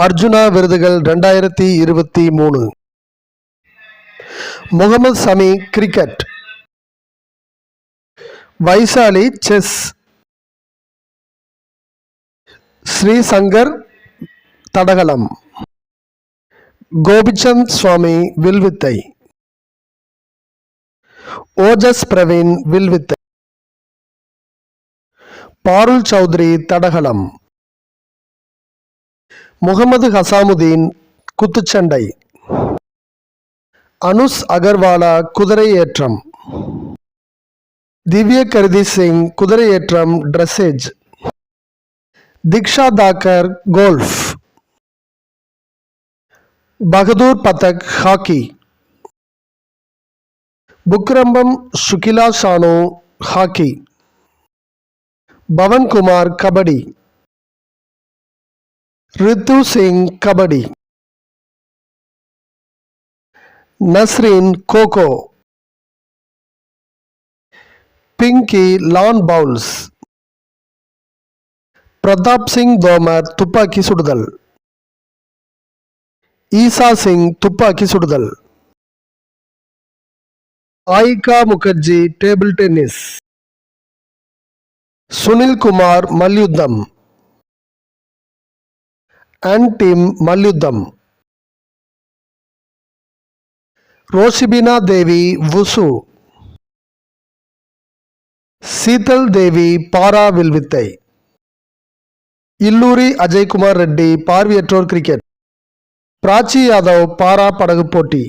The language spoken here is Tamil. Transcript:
அர்ஜுனா விருதுகள் ரெண்டாயிரத்தி இருபத்தி மூணு. முகமது சமி கிரிக்கெட் வைசாலி செஸ் ஸ்ரீசங்கர் தடகளம். கோபிச்சந்த் சுவாமி வில்வித்தை. ஓஜஸ் பிரவீன் வில்வித்தை. பாருல் சௌத்ரி தடகளம். முகமது ஹசாமுதீன் குத்துச்சண்டை. அனுஸ் அகர்வாலா குதிரை ஏற்றம். திவ்ய கருதி சிங் குதிரை ஏற்றம் dressage Diksha Dagar golf Bahadur Pathak hockey Pukhrambam Sushila Chanu hockey Pawan Kumar kabaddi. Ritu Singh kabaddi. Nasreen kho kho. Pinky lawn bowls. Pratap Singh Tomar துப்பாக்கி சுடுதல். ஈசா சிங் துப்பாக்கி சுடுதல். Ayhika Mukherjee table tennis. Sunil Kumar மல்யுத்தம். அன்டிம் மல்யுத்தம் ரோஷிபினா தேவி வுசு சீதல் தேவி பாரா வில்வித்தை இல்லூரி அஜய்குமார் ரெட்டி பார்வையற்றோர் கிரிக்கெட் பிராச்சி யாதவ் பாரா படகு போட்டி